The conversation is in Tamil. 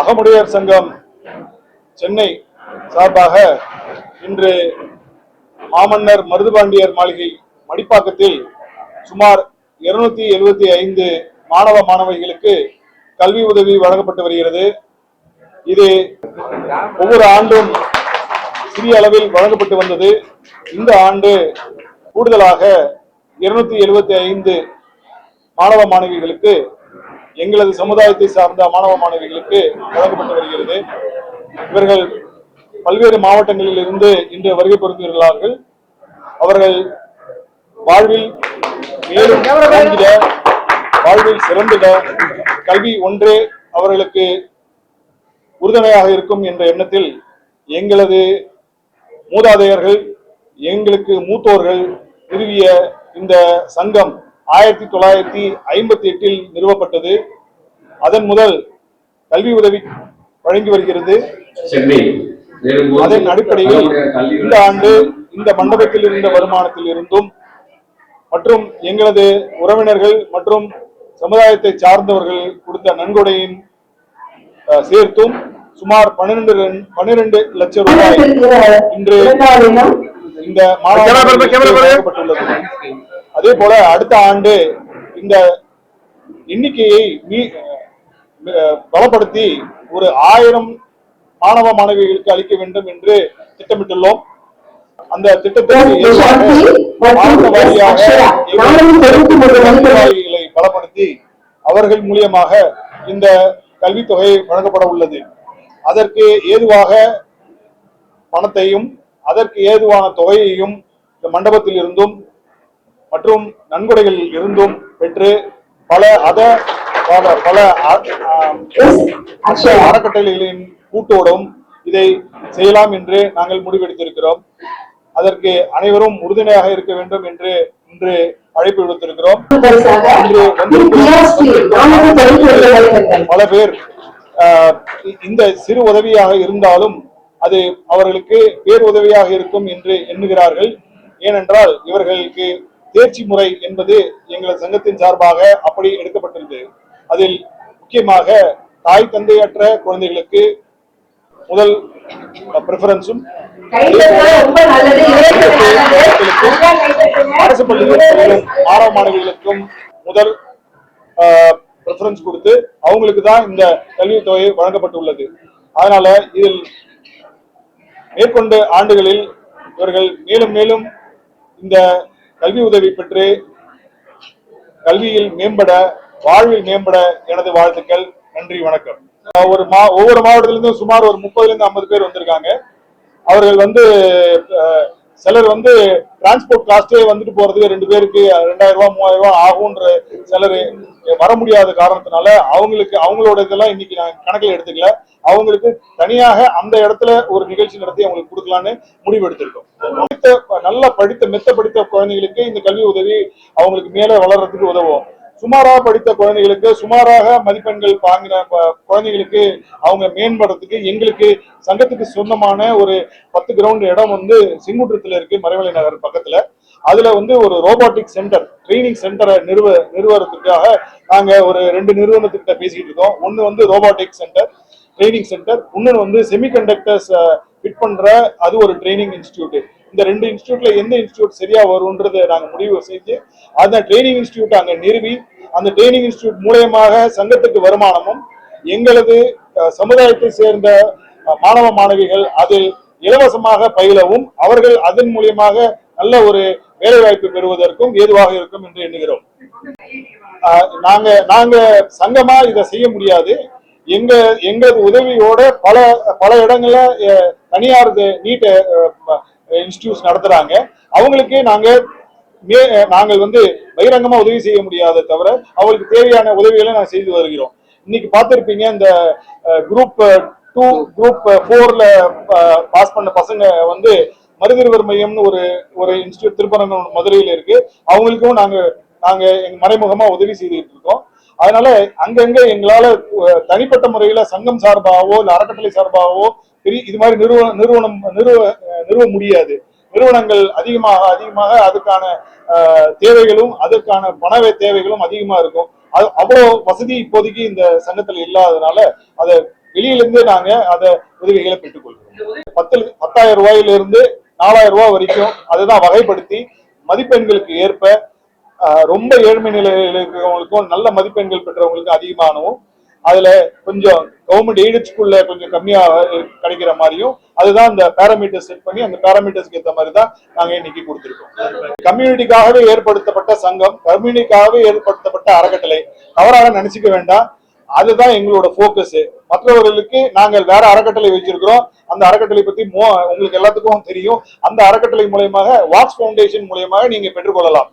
அகமுடையார் சங்கம் சென்னை சார்பாக இன்று மாமன்னர் மருதுபாண்டியர் மாளிகை மடிப்பாக்கத்தில் சுமார் இருநூத்தி எழுபத்தி ஐந்து மாணவ மாணவிகளுக்கு கல்வி உதவி வழங்கப்பட்டு வருகிறது. இது ஒவ்வொரு ஆண்டும் சிறிய அளவில் வழங்கப்பட்டு வந்தது. இந்த ஆண்டு கூடுதலாக இருநூத்தி எழுபத்தி ஐந்து மாணவ மாணவிகளுக்கு எங்களது சமுதாயத்தை சார்ந்த மாணவ மாணவிகளுக்கு வழங்கப்பட்டு வருகிறது. இவர்கள் பல்வேறு மாவட்டங்களில் இருந்து இன்று வருகை புரிந்துள்ளார்கள். அவர்கள் வாழ்வில் மேலும் வாழ்வில் சிறந்திட கல்வி ஒன்றே அவர்களுக்கு உறுதுணையாக இருக்கும் என்ற எண்ணத்தில் எங்களது மூதாதையர்கள் எங்களுக்கு மூத்தோர்கள் நிறுவிய இந்த சங்கம் ஆயிரத்தி தொள்ளாயிரத்தி ஐம்பத்தி எட்டில் நிறுவப்பட்டது. அதன் முதல் கல்வி உதவி வழங்கி வருகிறது. அதன் அடிப்படையில் இந்த ஆண்டு இந்த மண்டபத்தில் இருந்த வருமானத்தில் இருந்தும் மற்றும் எங்களது உறவினர்கள் மற்றும் சமுதாயத்தை சார்ந்தவர்கள் கொடுத்த நன்கொடையின் சேர்த்தும் சுமார் பன்னிரண்டு பன்னிரண்டு லட்சம் ரூபாய் இன்று இந்த மாணவர்களுக்கு அதே போல அடுத்த ஆண்டு இந்த எண்ணிக்கையை பலப்படுத்தி ஒரு ஆயிரம் மாணவ மாணவிகளுக்கு அளிக்க வேண்டும் என்று திட்டமிட்டுள்ளோம். அந்த நிர்வாகிகளை பலப்படுத்தி அவர்கள் மூலியமாக இந்த கல்வித்தொகை வழங்கப்பட உள்ளது. அதற்கு ஏதுவாக பணத்தையும் அதற்கு ஏதுவான தொகையையும் இந்த மண்டபத்தில் இருந்தும் மற்றும் நன்கொடைகளில் இருந்தும் பெற்று பல அத பல அறக்கட்டளைகளின் கூட்டோடும் இதை செய்யலாம் என்று நாங்கள் முடிவெடுத்திருக்கிறோம். அதற்கு அனைவரும் உறுதுணையாக இருக்க வேண்டும் என்று இன்று அழைப்பு விடுத்திருக்கிறோம். பல பேர் இந்த சிறு உதவியாக இருந்தாலும் அது அவர்களுக்கு பேர் உதவியாக இருக்கும் என்று எண்ணுகிறார்கள். ஏனென்றால் இவர்களுக்கு தேர்ச்சி முறை என்பது எங்களது சங்கத்தின் சார்பாக அப்படி எடுக்கப்பட்டிருந்தது. அதில் முக்கியமாக தாய் தந்தையற்ற குழந்தைகளுக்கு முதல் ப்ரிஃபரன்ஸும் அரசு பயிலும் மாணவ மாணவிகளுக்கும் முதல் ப்ரிஃபரன்ஸ் கொடுத்து அவங்களுக்கு தான் இந்த கல்வித் தொகை வழங்கப்பட்டுள்ளது. அதனால இதில் மேற்கொண்ட ஆண்டுகளில் இவர்கள் மேலும் மேலும் இந்த கல்வி உதவி பெற்று கல்வியில் மேம்பட வாழ்வில் மேம்பட எனது வாழ்த்துக்கள். நன்றி வணக்கம். ஒரு மா ஒவ்வொரு மாவட்டத்திலிருந்தும் சுமார் ஒரு முப்பதுல இருந்து ஐம்பது பேர் வந்திருக்காங்க. அவர்கள் வந்து சிலர் வந்து டிரான்ஸ்போர்ட் காஸ்டே வந்துட்டு போறதுக்கு ரெண்டு பேருக்கு ரெண்டாயிரம் ரூபாய் மூவாயிரம் ரூபாய் ஆகும்ன்ற சிலர் வர முடியாத காரணத்தினால அவங்களுக்கு அவங்களோட இதெல்லாம் இன்னைக்கு நான் கணக்கில் எடுத்துக்கல. அவங்களுக்கு தனியாக அந்த இடத்துல ஒரு நிகழ்ச்சி நடத்தி அவங்களுக்கு கொடுக்கலான்னு முடிவு எடுத்திருக்கோம். நல்லா படித்த மெத்த படித்த குழந்தைகளுக்கு இந்த கல்வி உதவி அவங்களுக்கு மேல வளர்றதுக்கு உதவும். சுமாராக படித்த குழந்தைகளுக்கு சுமாராக மதிப்பெண்கள் வாங்கின குழந்தைகளுக்கு அவங்க மேம்படுறதுக்கு எங்களுக்கு சங்கத்துக்கு சொந்தமான ஒரு பத்து கிரவுண்ட் இடம் வந்து செங்குன்றத்தில் இருக்கு மறைமலை நகர் பக்கத்துல. அதுல வந்து ஒரு ரோபோட்டிக் சென்டர் ட்ரைனிங் சென்டரை நிறுவ நிறுவனத்துக்காக நாங்க ஒரு ரெண்டு நிறுவனத்துக்கிட்ட பேசிட்டு இருக்கோம். ஒன்னு வந்து ரோபோட்டிக் சென்டர் ட்ரைனிங் சென்டர் இன்னொன்று வந்து செமிகண்டக்டர்ஸ் ஃபிட் பண்ற அது ஒரு ட்ரைனிங் இன்ஸ்டியூட் இந்த ரெண்டு இன்ஸ்டியூட்ல எந்த இன்ஸ்டியூட் சரியா வரும்ன்றதை நாங்க முடிவு செஞ்சு அந்த ட்ரைனிங் இன்ஸ்டியூட் அங்க நிறுவி அந்த ட்ரைனிங் இன்ஸ்டியூட் மூலயமாக சங்கத்துக்கு வருமானமும் எங்களது சமுதாயத்தை சேர்ந்த மாணவ மாணவிகள் அதில் இலவசமாக பயிலவும் அவர்கள் அதன் மூலியமாக நல்ல ஒரு வேலை வாய்ப்பு பெறுவதற்கும் ஏதுவாக இருக்கும் என்று எண்ணுகிறோம். நாங்க நாங்க சங்கமா இதை செய்ய முடியாது. எங்க எங்களது உதவியோட பல பல இடங்கள்ல தனியார் நீட்ட இன்ஸ்டியூட்ஸ் நடத்துறாங்க. அவங்களுக்கு நாங்க நாங்கள் வந்து பகிரங்கமா உதவி செய்ய முடியாத தவிர அவங்களுக்கு தேவையான உதவிகளை நாங்கள் செய்து வருகிறோம். இன்னைக்கு பார்த்துருப்பீங்க இந்த குரூப் டூ குரூப் ஃபோர்ல பாஸ் பண்ண பசங்க வந்து மருதிருவர் மையம்னு ஒரு ஒரு இன்ஸ்டியூட் திருப்பரங்குன்றம் மதுரையில இருக்கு. அவங்களுக்கும் நாங்க நாங்க எங்க மறைமுகமா உதவி செய்துட்டு இருக்கோம். அதனால அங்கங்க எங்களால தனிப்பட்ட முறையில சங்கம் சார்பாகவோ இல்ல அறக்கட்டளை சார்பாகவோ பெரிய இது மாதிரி நிறுவனம் நிறுவனம் நிறுவ நிறுவ முடியாது. நிறுவனங்கள் அதிகமாக அதிகமாக அதுக்கான தேவைகளும் அதற்கான பண தேவைகளும் அதிகமா இருக்கும். அது அவ்வளோ வசதி இப்போதைக்கு இந்த சங்கத்துல இல்லாததுனால அதை வெளியிலிருந்து நாங்க அதை உதவிகளை பெற்றுக்கொள்கிறோம். பத்து பத்தாயிரம் ரூபாயிலிருந்து நாலாயிரம் ரூபாய் வரைக்கும் அதுதான் வகைப்படுத்தி மதிப்பெண்களுக்கு ஏற்ப ரொம்ப ஏழ்மை நிலையில் இருக்கிறவங்களுக்கும் நல்ல மதிப்பெண்கள் பெற்றவங்களுக்கும் அதிகமானவும் அதுல கொஞ்சம் கவர்மெண்ட் எய்டட் ஸ்கூல்ல கொஞ்சம் கம்மியா கிடைக்கிற மாதிரியும் அதுதான் இந்த பேராமீட்டர் செட் பண்ணி அந்த பேராமீட்டர்ஸ்க்கு ஏற்ற மாதிரி தான் நாங்க இன்னைக்கு கொடுத்துருக்கோம். கம்யூனிட்டிக்காகவே ஏற்படுத்தப்பட்ட சங்கம் கம்யூனிட்டிக்காகவே ஏற்படுத்தப்பட்ட அறக்கட்டளை தவறாக நினைச்சுக்க வேண்டாம். அதுதான் எங்களோட போக்கஸ் மற்றவர்களுக்கு நாங்கள் வேற அறக்கட்டளை வச்சிருக்கிறோம். அந்த அறக்கட்டளை பத்தி உங்களுக்கு எல்லாத்துக்கும் தெரியும். அந்த அறக்கட்டளை மூலயமாக வாட்ஸ் ஃபவுண்டேஷன் மூலயமாக நீங்க பெற்றுக்கொள்ளலாம்.